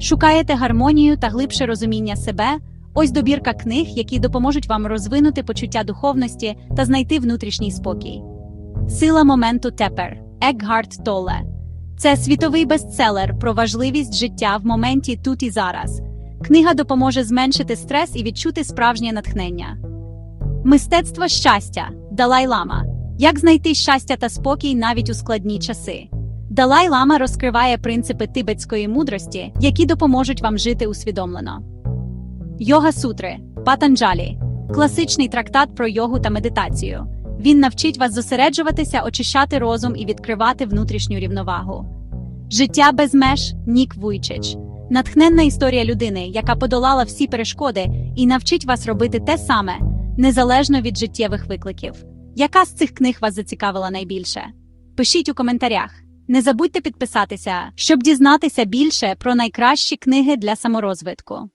Шукаєте гармонію та глибше розуміння себе? Ось добірка книг, які допоможуть вам розвинути почуття духовності та знайти внутрішній спокій. Сила моменту тепер Екгарт Толле. Це світовий бестселер про важливість життя в моменті тут і зараз. Книга допоможе зменшити стрес і відчути справжнє натхнення. Мистецтво щастя Далай Лама. Як знайти щастя та спокій навіть у складні часи. Далай Лама розкриває принципи тибетської мудрості, які допоможуть вам жити усвідомлено. Йога Сутри Патанджалі класичний трактат про йогу та медитацію. Він навчить вас зосереджуватися, очищати розум і відкривати внутрішню рівновагу. Життя без меж Нік Вуйчич натхненна історія людини, яка подолала всі перешкоди і навчить вас робити те саме, незалежно від життєвих викликів. Яка з цих книг вас зацікавила найбільше? Пишіть у коментарях. Не забудьте підписатися, щоб дізнатися більше про найкращі книги для саморозвитку.